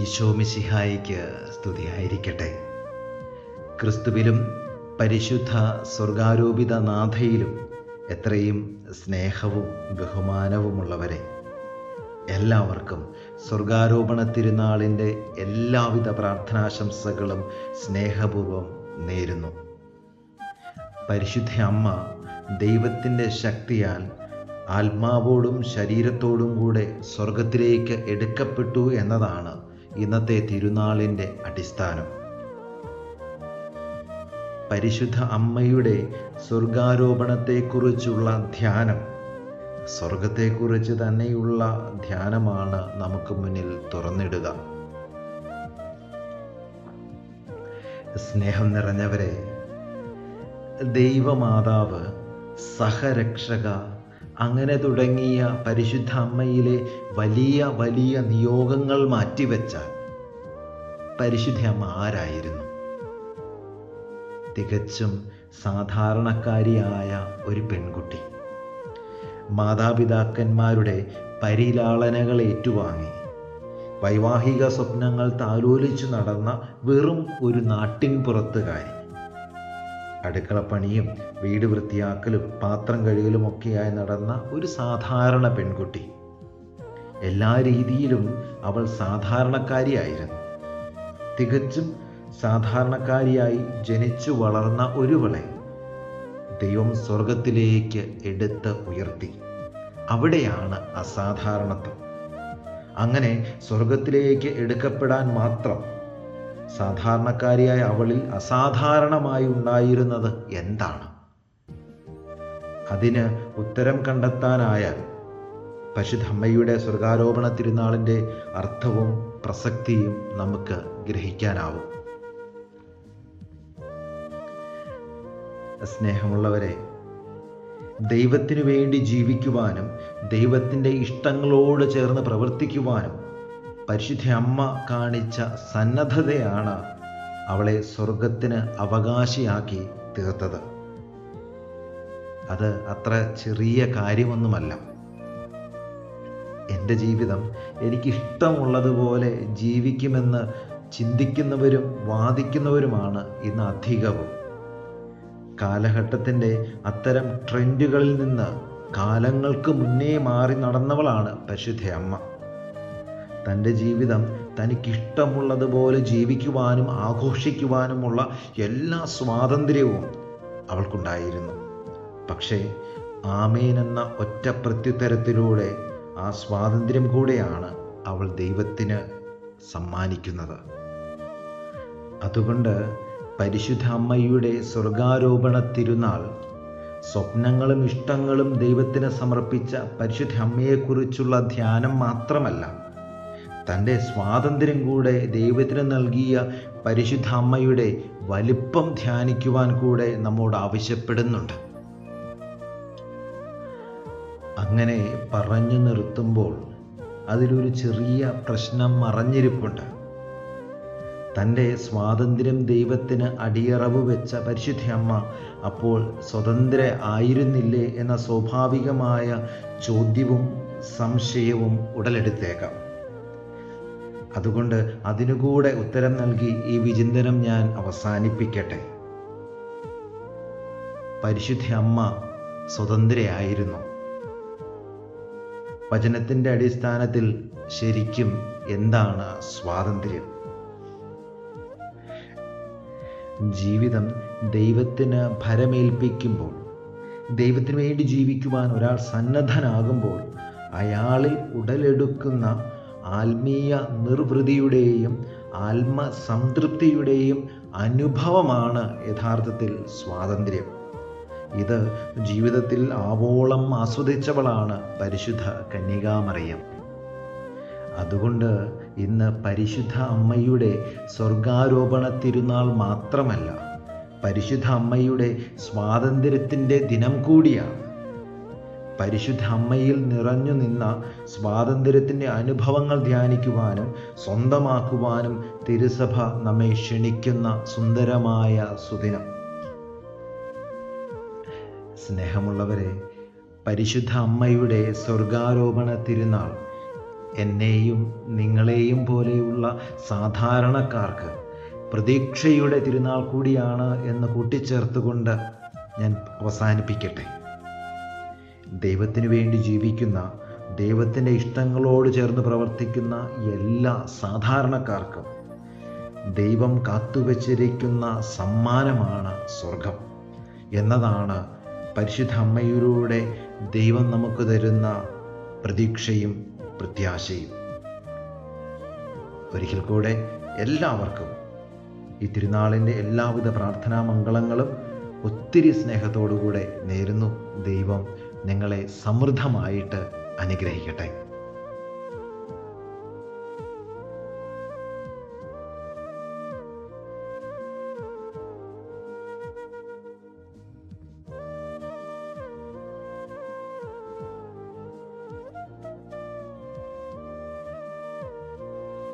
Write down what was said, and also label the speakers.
Speaker 1: ഈശോമിശിഹായിക്ക് സ്തുതിയായിരിക്കട്ടെ. ക്രിസ്തുവിലും പരിശുദ്ധ സ്വർഗാരോപിത നാഥയിലും എത്രയും സ്നേഹവും ബഹുമാനവുമുള്ളവരെ എല്ലാവർക്കും സ്വർഗാരോപണ തിരുനാളിന്റെ എല്ലാവിധ പ്രാർത്ഥനാശംസകളും സ്നേഹപൂർവം നേരുന്നു. പരിശുദ്ധ അമ്മ ദൈവത്തിന്റെ ശക്തിയാൽ ആത്മാവോടും ശരീരത്തോടും കൂടെ സ്വർഗത്തിലേക്ക് എടുക്കപ്പെട്ടു എന്നതാണ് ഇന്നത്തെ തിരുനാളിന്റെ അടിസ്ഥാനം. പരിശുദ്ധ അമ്മയുടെ സ്വർഗാരോപണത്തെക്കുറിച്ചുള്ള ധ്യാനം സ്വർഗത്തെക്കുറിച്ച് തന്നെയുള്ള ധ്യാനമാണ് നമുക്ക് മുന്നിൽ തുറന്നിടുക. സ്നേഹം നിറഞ്ഞവരെ ദൈവമാതാവ് സഹരക്ഷക അങ്ങനെ തുടങ്ങിയ പരിശുദ്ധ അമ്മയിലെ വലിയ വലിയ നിയോഗങ്ങൾ മാറ്റിവെച്ചാൽ പരിശുദ്ധ അമ്മ ആരായിരുന്നു? തികച്ചും സാധാരണക്കാരിയായ ഒരു പെൺകുട്ടി. മാതാപിതാക്കന്മാരുടെ പരിലാളനകൾ ഏറ്റുവാങ്ങി. വൈവാഹിക സ്വപ്നങ്ങൾ താലോലിച്ചു നടന്ന വെറും ഒരു നാട്ടിൻ പുറത്തുകാരി അടുക്കളപ്പണിയും വീട് വൃത്തിയാക്കലും പാത്രം കഴുകലും ഒക്കെയായി നടന്ന ഒരു സാധാരണ പെൺകുട്ടി. എല്ലാ രീതിയിലും അവൾ സാധാരണക്കാരിയായിരുന്നു. തികച്ചും സാധാരണക്കാരിയായി ജനിച്ചു വളർന്ന ഒരുവളെ ദൈവം സ്വർഗത്തിലേക്ക് എടുത്ത് ഉയർത്തി. അവിടെയാണ് അസാധാരണത്വം. അങ്ങനെ സ്വർഗത്തിലേക്ക് എടുക്കപ്പെടാൻ മാത്രം സാധാരണക്കാരിയായ അവളിൽ അസാധാരണമായി ഉണ്ടായിരുന്നത് എന്താണ്? അതിന് ഉത്തരം കണ്ടെത്താനായ പശുധമ്മയുടെ സ്വർഗാരോപണ തിരുനാളിന്റെ അർത്ഥവും പ്രസക്തിയും നമുക്ക് ഗ്രഹിക്കാനാവും. സ്നേഹമുള്ളവരെ ദൈവത്തിനു വേണ്ടി ജീവിക്കുവാനും ദൈവത്തിന്റെ ഇഷ്ടങ്ങളോട് ചേർന്ന് പ്രവർത്തിക്കുവാനും പരിശുദ്ധ അമ്മ കാണിച്ച സന്നദ്ധതയാണ് അവളെ സ്വർഗത്തിന് അവകാശിയാക്കി തീർത്തത്. അത് അത്ര ചെറിയ കാര്യമൊന്നുമല്ല. എന്റെ ജീവിതം എനിക്കിഷ്ടമുള്ളതുപോലെ ജീവിക്കുമെന്ന് ചിന്തിക്കുന്നവരും വാദിക്കുന്നവരുമാണ് ഇന്ന് അധികവും. കാലഘട്ടത്തിന്റെ അത്തരം ട്രെൻഡുകളിൽ നിന്ന് കാലങ്ങൾക്ക് മുന്നേ മാറി നടന്നവളാണ് പരിശുദ്ധ അമ്മ. തന്റെ ജീവിതം തനിക്കിഷ്ടമുള്ളതുപോലെ ജീവിക്കുവാനും ആഘോഷിക്കുവാനുമുള്ള എല്ലാ സ്വാതന്ത്ര്യവും അവൾക്കുണ്ടായിരുന്നു. പക്ഷേ ആമേൻ എന്ന ഒറ്റ പ്രത്യുത്തരത്തിലൂടെ ആ സ്വാതന്ത്ര്യം കൂടെയാണ് അവൾ ദൈവത്തിന് സമ്മാനിക്കുന്നത്. അതുകൊണ്ട് പരിശുദ്ധ അമ്മയുടെ സ്വർഗാരോപണ തിരുനാൾ സ്വപ്നങ്ങളും ഇഷ്ടങ്ങളും ദൈവത്തിന് സമർപ്പിച്ച പരിശുദ്ധ അമ്മയെക്കുറിച്ചുള്ള ധ്യാനം മാത്രമല്ല തന്റെ സ്വാതന്ത്ര്യം കൂടെ ദൈവത്തിന് നൽകിയ പരിശുദ്ധ അമ്മയുടെ വലിപ്പം ധ്യാനിക്കുവാൻ കൂടെ നമ്മോട് ആവശ്യപ്പെടുന്നുണ്ട്. അങ്ങനെ പറഞ്ഞു നിർത്തുമ്പോൾ അതിലൊരു ചെറിയ പ്രശ്നം മറഞ്ഞിരിപ്പുണ്ട്. തന്റെ സ്വാതന്ത്ര്യം ദൈവത്തിന് അടിയറവ് വെച്ച പരിശുദ്ധ അമ്മ അപ്പോൾ സ്വതന്ത്ര ആയിരുന്നില്ലേ എന്ന സ്വാഭാവികമായ ചോദ്യവും സംശയവും ഉടലെടുത്തേക്കാം. അതുകൊണ്ട് അതിനുകൂടെ ഉത്തരം നൽകി ഈ വിചിന്തനം ഞാൻ അവസാനിപ്പിക്കട്ടെ. പരിശുദ്ധ അമ്മ സ്വതന്ത്രയായിരുന്നു. വചനത്തിന്റെ അടിസ്ഥാനത്തിൽ ശരിക്കും എന്താണ് സ്വാതന്ത്ര്യം? ജീവിതം ദൈവത്തിന് ഭരമേൽപ്പിക്കുമ്പോൾ ദൈവത്തിന് വേണ്ടി ജീവിക്കുവാൻ ഒരാൾ സന്നദ്ധനാകുമ്പോൾ അയാളിൽ ഉടലെടുക്കുന്ന ആത്മീയ നിർവൃതിയുടെയും ആത്മസംതൃപ്തിയുടെയും അനുഭവമാണ് യഥാർത്ഥത്തിൽ സ്വാതന്ത്ര്യം. ഇത് ജീവിതത്തിൽ ആവോളം ആസ്വദിച്ചവളാണ് പരിശുദ്ധ കന്യകാമറിയം. അതുകൊണ്ട് ഇന്ന് പരിശുദ്ധ അമ്മയുടെ സ്വർഗാരോപണ തിരുനാൾ മാത്രമല്ല പരിശുദ്ധ അമ്മയുടെ സ്വാതന്ത്ര്യത്തിന്റെ ദിനം കൂടിയാണ്. പരിശുദ്ധ അമ്മയിൽ നിറഞ്ഞു നിന്ന സ്വാതന്ത്ര്യത്തിന്റെ അനുഭവങ്ങൾ ധ്യാനിക്കുവാനും സ്വന്തമാക്കുവാനും തിരുസഭ നമ്മെ ക്ഷണിക്കുന്ന സുന്ദരമായ സുദിനം. സ്നേഹമുള്ളവരെ പരിശുദ്ധ അമ്മയുടെ സ്വർഗാരോപണ തിരുനാൾ എന്നെയും നിങ്ങളെയും പോലെയുള്ള സാധാരണക്കാർക്ക് പ്രതീക്ഷയുടെ തിരുനാൾ കൂടിയാണ് എന്ന് കൂട്ടിച്ചേർത്തുകൊണ്ട് ഞാൻ അവസാനിപ്പിക്കട്ടെ. ദൈവത്തിനു വേണ്ടി ജീവിക്കുന്ന ദൈവത്തിന്റെ ഇഷ്ടങ്ങളോട് ചേർന്ന് പ്രവർത്തിക്കുന്ന എല്ലാ സാധാരണക്കാർക്കും ദൈവം കാത്തുവച്ചിരിക്കുന്ന സമ്മാനമാണ് സ്വർഗം. എന്നതാണ് പരിശുദ്ധ അമ്മയിലൂടെ ദൈവം നമുക്ക് തരുന്ന പ്രതീക്ഷയും പ്രത്യാശയും. ഒരിക്കൽ കൂടെ എല്ലാവർക്കും ഈ തിരുനാളിന്റെ എല്ലാവിധ പ്രാർത്ഥനാ മംഗളങ്ങളും ഒത്തിരി സ്നേഹത്തോടുകൂടെ നേരുന്നു. ദൈവം നിങ്ങളെ സമൃദ്ധമായിട്ട് അനുഗ്രഹിക്കട്ടെ.